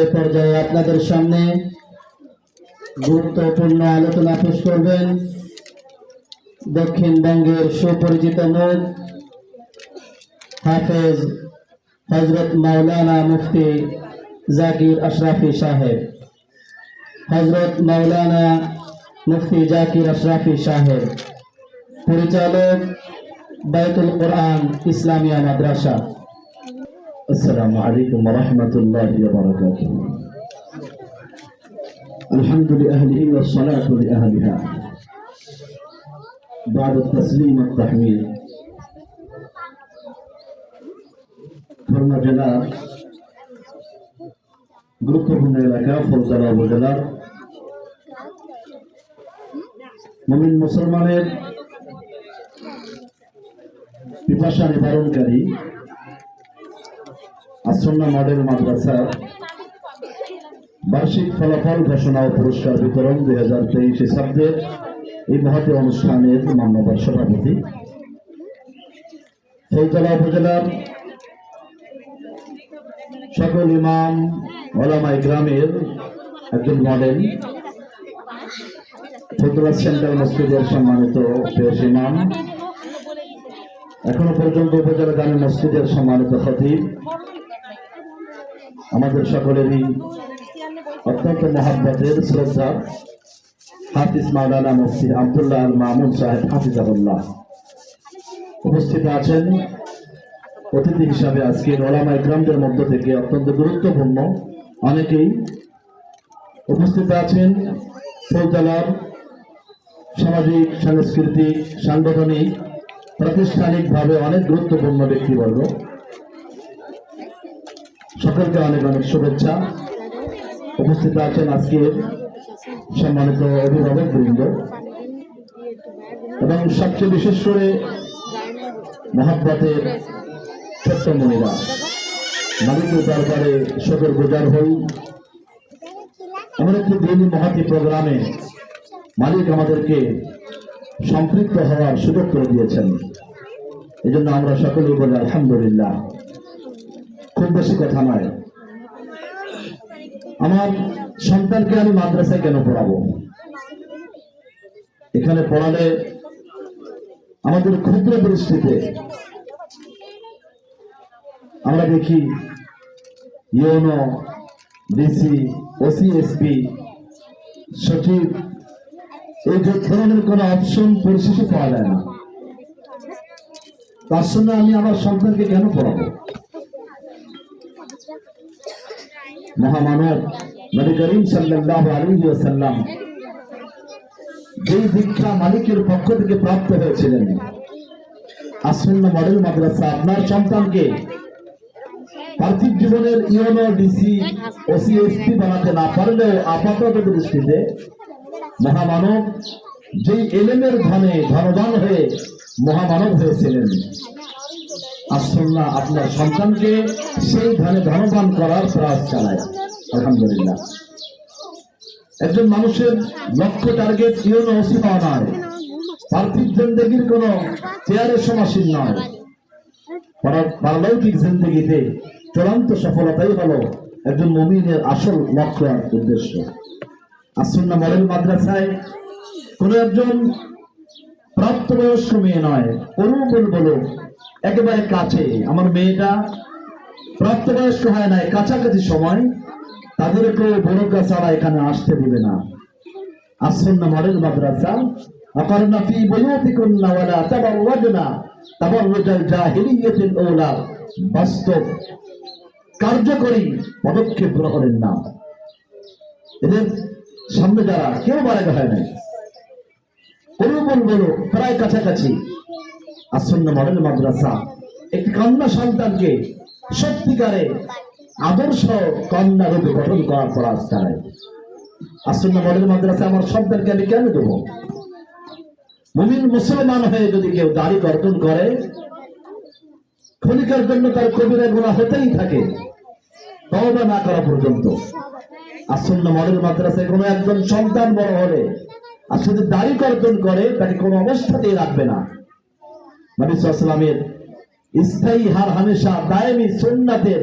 এ পর্যায়ে আপনাদের সামনে গুরুত্বপূর্ণ আলোচনা পেশ করবেন। দক্ষিণবঙ্গের সুপরিচিত মুখ হাফেজ হজরত মাওলানা মুফতি জাকির আশরাফি সাহেব। হজরত মাওলানা মুফতি জাকির আশরাফি সাহেব। পরিচালক বাইতুল কোরআন ইসলামিয়া মাদ্রাসা। السلام عليكم ورحمة الله وبركاته الحمد لأهله والصلاة لأهلها بعد التسليم والتحميد খুলনা জেলার গুরুত্বপূর্ণ এলাকা ফলতলা উপজেলার মমিন মুসলমানের পিপাসা নিবারণকারী আসন্না মডেল মাদ্রাসা বার্ষিক ফলাফল ঘোষণা ও পুরস্কার বিতরণ দুই হাজার তেইশ খ্রিস্টাব্দের এই মহতি অনুষ্ঠানের মান্যবর সভাপতি। ফুলতলা উপজেলার সকল ইমাম, ওলামাই গ্রামের একজন মডেল ফুলতলা সেন্ট্রাল মসজিদের সম্মানিত পেশ ইমাম, এখনও পর্যন্ত উপজেলা জামে মসজিদের সম্মানিত খতিব। আমাদের সকলেরই অত্যন্ত মহাব্বতের শ্রদ্ধা হাফিজ মাওলানা মুফতি আব্দুল্লাহ আল মামুন সাহেব হাফিজাবুল্লাহ উপস্থিত আছেন অতিথি হিসাবে আজকের ওলামা ইকরামদের মধ্য থেকে অত্যন্ত গুরুত্বপূর্ণ অনেকেই। উপস্থিত আছেন ফৌজদালার সামাজিক, সাংস্কৃতিক, সাংগঠনিক, প্রাতিষ্ঠানিকভাবে অনেক গুরুত্বপূর্ণ ব্যক্তিবর্গ। সকলকে অনেক অনেক শুভেচ্ছা। উপস্থিত আছেন আজকের সম্মানিত অভিভাবক বৃন্দ। এবং সবচেয়ে বিশেষ করে মহাব্বতের ছোট্ট মহিলা মালিকের দরবারে শকর গুজার হই। এমন একটি দিন মহাতি প্রোগ্রামে মালিক আমাদেরকে সম্পৃক্ত হওয়ার সুযোগ করে দিয়েছেন। এই জন্য আমরা সকলেই বলি আলহামদুলিল্লাহ। বেশি কথা আমার সন্তানকে আমি মাদ্রাসায় কেন পড়াবো? এখানে পড়ালে আমাদের ক্ষুদ্র দৃষ্টিতে আমরা দেখি ইউনো, ডিসি ওসিএসপি সচিব, এই যে ধরনের কোন অপশন পরিশেষে পাওয়া যায় না। তার সঙ্গে আমি আমার সন্তানকে কেন পড়াবো? মহামানব নবী করিম আলাইহি ওয়াসাল্লাম যেই দীক্ষা মালিকের পক্ষ থেকে প্রাপ্ত হয়েছিলেন। আসন্ন মডেল মাদ্রাসা, আপনার সন্তানকে পার্থিব জীবনের ইউনো ডিসি ওসিএসপি বানাতে না পারলেও আপাতত দৃষ্টিতে মহামানব যেই এলেমের ধনে ধনবান হয়ে মহামানব হয়েছিলেন। আসন্না আপনার সন্তানকে সেই ধনে ধনবান করার প্রয়াস চালায়। আলহামদুলিল্লাহ। একজন মানুষের লক্ষ্য, টার্গেট ইউনো ওসি পাওয়া নয়। পার্থিব জিন্দগির কোন চেয়ারের সমাসীন নয়। পারলৌকিক জিন্দগিতে চূড়ান্ত সফলতাই হলো একজন মমিনের আসল লক্ষ্য আর উদ্দেশ্য। আসন্না মডেল মাদ্রাসায় কোন একজন প্রাপ্তবয়স্ক মেয়ে নয় অনুকূল বলো একেবারে কাছে। আমার মেয়েটা প্রাপ্তবয়স্ক হয় নাই, কাছাকাছি সময়। তাদেরকে বরজ্ঞা ছাড়া এখানে আসতে দিবে না। আসন্ন মডেল মাদ্রাসা। অকর্ণা ফি ওয়ালা জাহিলিয়াতিল বাস্তব, কার্যকরী পদক্ষেপ গ্রহণের নাম। এদের সামনে যারা কেউ মারা হয় নাই। কোনো বলব, প্রায় কাছাকাছি। আসন্ন মডেল মাদ্রাসা। একটি কন্যা সন্তানকে সত্যিকারে আদর্শ কন্যা রূপে গঠন করার প্রয়াস চালায় আসন্ন মডেল মাদ্রাসা আমার সন্তানকে আমি কেন দেবো? মুমিন মুসলমান হয়ে যদি কেউ দাড়ি গর্জন করে, ক্ষণিকার জন্য তার কবিরা গুণা হতেই থাকে। তওবা না করা পর্যন্ত। আসন্ন মডেল মাদ্রাসায় কোনো একজন সন্তান বড় হলে আর শুধু দাড়ি কর্তন করে, তাকে কোনো অবস্থাতেই রাখবে না। নবী সাল্লামের স্থায়ী হার হামেশা দায়েমি সুন্নাতের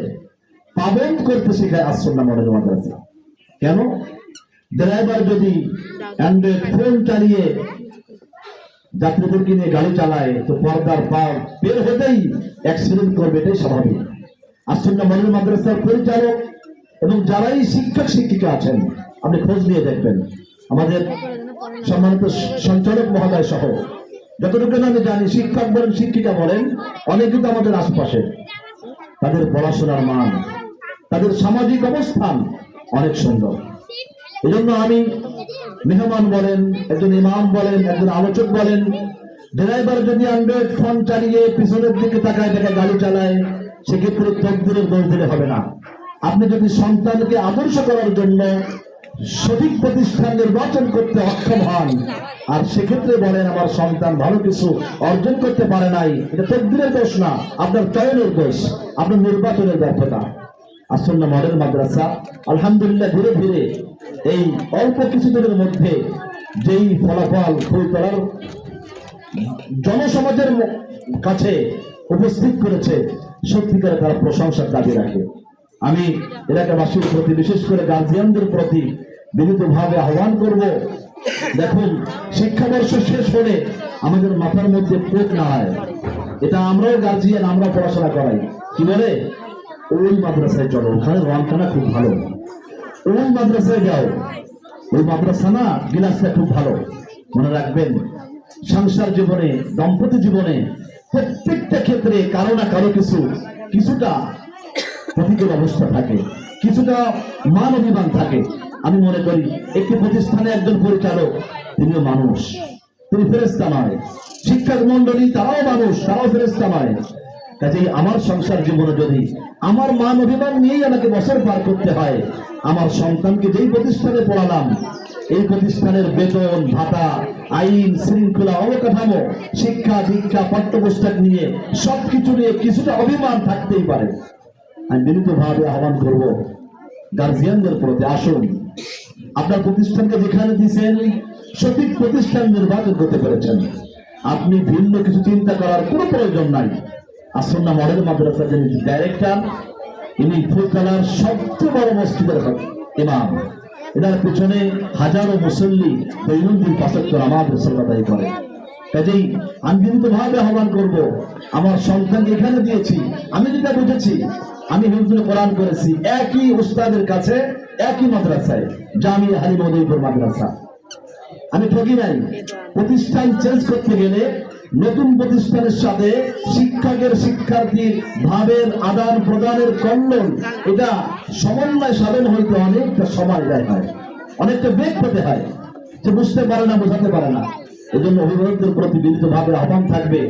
পাবন করতে শেখায় আসন্না মডেল মাদ্রাসা। কেন? ড্রাইভার যদি অ্যান্ড্রয়েড ফোন চালিয়ে যাত্রীদেরকে নিয়ে গাড়ি চালায়, তো পর্দার পা বের হতেই অ্যাক্সিডেন্ট করবে, এটাই স্বাভাবিক। আসন্না মডেল মাদ্রাসার পরিচালক এবং যারাই শিক্ষক, শিক্ষিকা আছেন, আপনি খোঁজ নিয়ে দেখবেন। আমাদের সম্মানিত সঞ্চালক মহোদয় সহ যতটুকু আমি জানি, শিক্ষক বলেন, শিক্ষিকা বলেন, অনেক কিন্তু আমাদের আশপাশে। তাদের পড়াশোনার মান, তাদের সামাজিক অবস্থান অনেক সুন্দর। এই জন্য আমি মেহমান বলেন, একজন ইমাম বলেন, একজন আলোচক বলেন, ড্রাইভার যদি অ্যান্ড্রয়েড ফোন চালিয়ে পিছনের দিকে তাকায় তাকায় গাড়ি চালায়, সেক্ষেত্রে তকদিরের দোষ দিলে হবে না। আপনি যদি সন্তানকে আদর্শ করার জন্য সঠিক প্রতিষ্ঠান নির্বাচন করতে অক্ষম হন। আর সেক্ষেত্রে বলেন, আমার সন্তান ভালো কিছু অর্জন করতে পারে নাই। এটা তকদিরের দোষ না আপনার চয়নের দোষ, আপনার নির্বাচনের ব্যর্থতা। আসন্ন মডেল মাদ্রাসা, আলহামদুলিল্লাহ, ধীরে ধীরে এই অল্প কিছুদিনের মধ্যে যেই ফলাফল ফুল করার জনসমাজের কাছে উপস্থিত করেছে সত্যিকারে তারা প্রশংসার দাবি রাখে। আমি এলাকাবাসীর প্রতি, বিশেষ করে গার্জিয়ানদের প্রতি বিনীতভাবে আহ্বান করব। দেখুন, শিক্ষাবর্ষ শেষ হলে আমাদের মাথার মধ্যে পোক না হয়। এটা আমরাও গার্জিয়ান আমরা পড়াশোনা করাই। কি বলে? ওই মাদ্রাসায় চলো। ওখানে রংখানা খুব ভালো। ওই মাদ্রাসায় যাও। ওই মাদ্রাসা না, গিলাসটা খুব ভালো। মনে রাখবেন, সংসার জীবনে, দম্পতি জীবনে প্রত্যেকটা ক্ষেত্রে কারও না কারও কিছু, কিছুটা প্রতিকূল অবস্থা থাকে, কিছুটা মান অভিমান থাকে। আমি মনে করি, একটি প্রতিষ্ঠানে একজন পরিচালক, তিনিও মানুষ। তিনি ফেরেস্তা নয়। শিক্ষক মন্ডলী তারাও মানুষ, তারাও ফেরেস্তা নয়। কাজেই আমার সংসার জীবনে যদি আমার মান অভিমান নিয়েই আমাকে বছর পার করতে হয়, আমার সন্তানকে যেই প্রতিষ্ঠানে পড়ালাম, এই প্রতিষ্ঠানের বেতন, ভাতা, আইন, শৃঙ্খলা, অবকাঠামো, শিক্ষা দীক্ষা, পাঠ্যপুস্তক নিয়ে সবকিছু নিয়ে কিছুটা অভিমান থাকতেই পারে। আমি বিনীতভাবে আহ্বান করব গার্জিয়ানদের প্রতি আসুন। আপনার প্রতিষ্ঠানকে যেখানে দিয়েছেন, সঠিক প্রতিষ্ঠান নির্বাচন করতে পেরেছেন। আপনি ভিন্ন কিছু চিন্তা করার কোনো প্রয়োজন নাই। আসন্না মডেল মাদ্রাসার যিনি ডাইরেক্টর ইনি ফুলতলার সবচেয়ে বড় মসজিদের ইমাম। এটার পিছনে হাজারো মুসল্লি দৈনন্দিন পাঁচাত্তর আমাদের সর্বদাই করে। কাজেই আমি ভাবে আহ্বান করব, আমার সন্তানকে এখানে দিয়েছি, আমি যেটা বুঝেছি আমি হিন্দু কোরআন করেছি একই উস্তাদের কাছে, একই মাদ্রাসায়, জামিয়া হালিমদয়পুর মাদ্রাসা। আমি ঠকি নাই। প্রতিষ্ঠান চেঞ্জ করতে গেলে নতুন প্রতিষ্ঠানের সাথে শিক্ষকের শিক্ষার্থীর ভাবের আদান প্রদানের কল্লন এটা সমন্বয় সাধন হইতে অনেকটা সময় দেয় হয়, অনেকটা বেগ পেতে হয়, যে বুঝতে পারে না, বোঝাতে পারে না। এই জন্য অভিভাবকদের প্রতি বিনীত ভাবে আহ্বান থাকবে,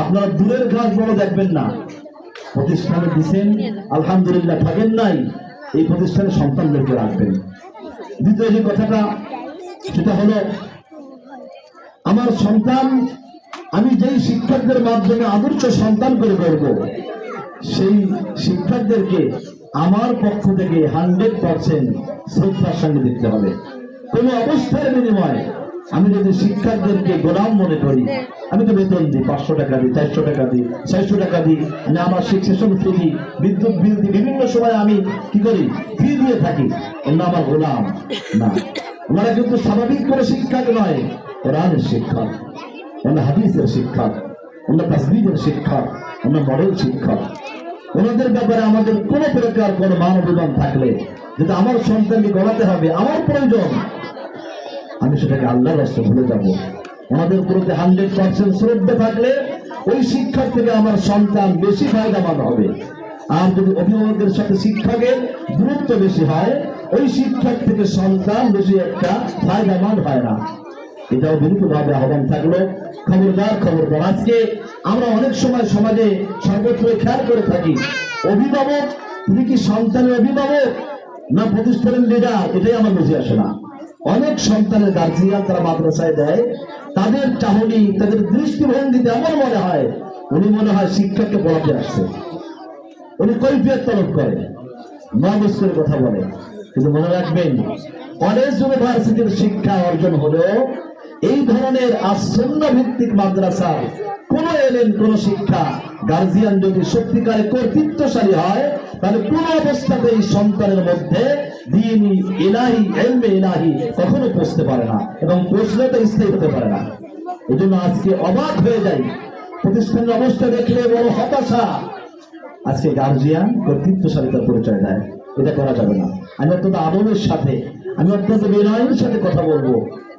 আপনারা দূরের গাছ বড় দেখবেন না। প্রতিষ্ঠানে দিচ্ছেন আলহামদুলিল্লাহ, থাকেন নাই, এই প্রতিষ্ঠানে সন্তানদেরকে রাখবেন। দ্বিতীয় যে কথাটা, সেটা হলো, আমার সন্তান, আমি যেই শিক্ষকদের মাধ্যমে আদর্শ সন্তান করে করব সেই শিক্ষকদেরকে আমার পক্ষ থেকে হান্ড্রেড পার্সেন্ট শ্রদ্ধার সঙ্গে দেখতে হবে। কোনো অবস্থার বিনিময়ে আমি যদি শিক্ষকদেরকে গোলাম মনে করি, আমি তো বেতন দিই, পাঁচশো টাকা দিই, চারশো টাকা দিই, ছয়শো টাকা দিই, না আমার শিক্ষণ ফি দিই, বিদ্যুৎ বিল দিই, বিভিন্ন সময় আমি কি করি, ফি দিয়ে থাকি। অন্য আমার গোলাম না। ওনারা কিন্তু স্বাভাবিক করে শিক্ষক নয়, কোরআনের শিক্ষক, অন্য হাদিসের শিক্ষক, অন্য তাসবিদের শিক্ষক, অন্য মডেল শিক্ষক। ওনাদের ব্যাপারে আমাদের কোন প্রকার কোন মান অভিমান থাকলে যেটা আমার সন্তানকে গড়াতে হবে, আমার প্রয়োজন আমি সেটাকে আল্লাহর রাস্তা ভুলে যাব। ওনাদের প্রতি হান্ড্রেড পার্সেন্ট শ্রদ্ধা থাকলে, ওই শিক্ষক থেকে আমার সন্তান বেশি ফায়দাবান হবে। আর যদি অভিভাবকদের সাথে শিক্ষকের দূরত্ব বেশি হয়, ওই শিক্ষক থেকে সন্তান বেশি একটা ফায়দাবান হয় না। এটাও বিনীতভাবে আহ্বান থাকল। খবরদার খবরদার। আজকে আমরা অনেক সময় সমাজে সর্বত্র খেয়াল করে থাকি, অভিভাবক, তুমি কি সন্তানের অভিভাবক না প্রতিষ্ঠানের লিডার এটাই আমার বুঝে আসে না। অনেক সন্তানের গার্জিয়ান তারা মাদ্রাসায় দেয়। তাদের চাহনি, তাদের দৃষ্টিভঙ্গিতে আমার মনে হয়, উনি মনে হয় শিক্ষককে পড়াতে আসছে। উনি কৈফিয়ত তলব করে করে কথা বলে কিন্তু মনে রাখবেন কলেজ ইউনিভার্সিটির শিক্ষা অর্জন হলেও এই ধরনের আসন্ন ভিত্তিক মাদ্রাসার কোন এলেন কোন শিক্ষা গার্জিয়ান যদি সত্যিকারে কর্তৃত্বশালী হয়, তাহলে কোন অবস্থাতে এই সন্তানের মধ্যে দিনই ইলাহি এলমে ইলাহি কখনো পৌঁছতে পারে না এবং পৌঁছলে তো স্থায়ী হতে পারে না। এই জন্য আজকে অবাক হয়ে যাই। প্রতিষ্ঠানের অবস্থা দেখলে বড় হতাশা। আজকে গার্জিয়ান কর্তৃত্বশালিতার পরিচয় দেয়। এটা করা যাবে না। আমি অত্যন্ত আদরের সাথে, আমি অত্যন্ত বিনয়ের সাথে কথা বলব।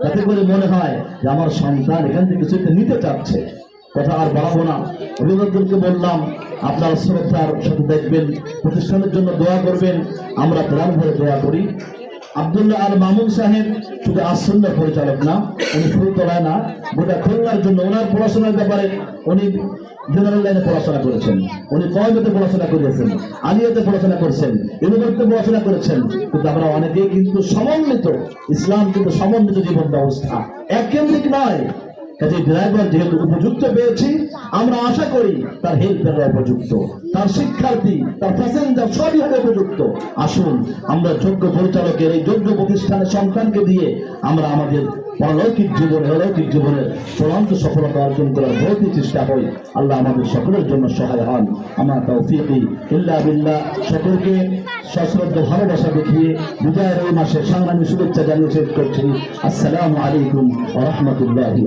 যাতে করে মনে হয় যে আমার সন্তান এখান থেকে কিছু নিতে চাচ্ছে। কথা আর বাড়াবো না। অভিভাবকদেরকে বললাম, আপনার শ্রদ্ধার সাথে দেখবেন, প্রতিষ্ঠানের জন্য দোয়া করবেন, আমরা প্রাণ ভরে দোয়া করি। আব্দুল্লাহ আল মামুন সাহেব শুধু আসন্ন পরিচালক না, উনি ফুলতলায় না, গোটা খুলনার জন্য ওনার পড়াশোনার ব্যাপারে উনি জেনারেল লাইনে পড়াশোনা করেছেন, উনি কয়েতে পড়াশোনা করেছেন, আলিয়াতে পড়াশোনা করেছেন, ইউনিভার্সিটিতে পড়াশোনা করেছেন, কিন্তু আমরা অনেকেই কিন্তু সমন্বিত, ইসলাম কিন্তু সমন্বিত জীবন ব্যবস্থা। এক কেন্দ্রিক নয় কাজে ড্রাইভার যেহেতু উপযুক্ত পেয়েছি, আমরা আশা করি তার হেল্পাররা উপযুক্ত, তার শিক্ষার্থী, তার প্যাসেঞ্জার সবই হবে উপযুক্ত। আসুন, আমরা যোগ্য পরিচালকের এই যোগ্য প্রতিষ্ঠানের সন্তানকে দিয়ে আমরা আমাদের পরলৌকিক জীবনে, অলৌকিক জীবনে চূড়ান্ত সফলতা অর্জন করার বহুতই চেষ্টা করি আল্লাহ আমাদের সকলের জন্য সহায় হন। আমার তৌফিকি ইল্লা বিল্লাহ। সকলকে সশ্রদ্ধ ভালোবাসা দেখিয়ে বিজয়ের এই মাসে সংগ্রামী শুভেচ্ছা জানিয়ে শেষ করছি। আসসালামু আলাইকুম রাহমাতুল্লাহি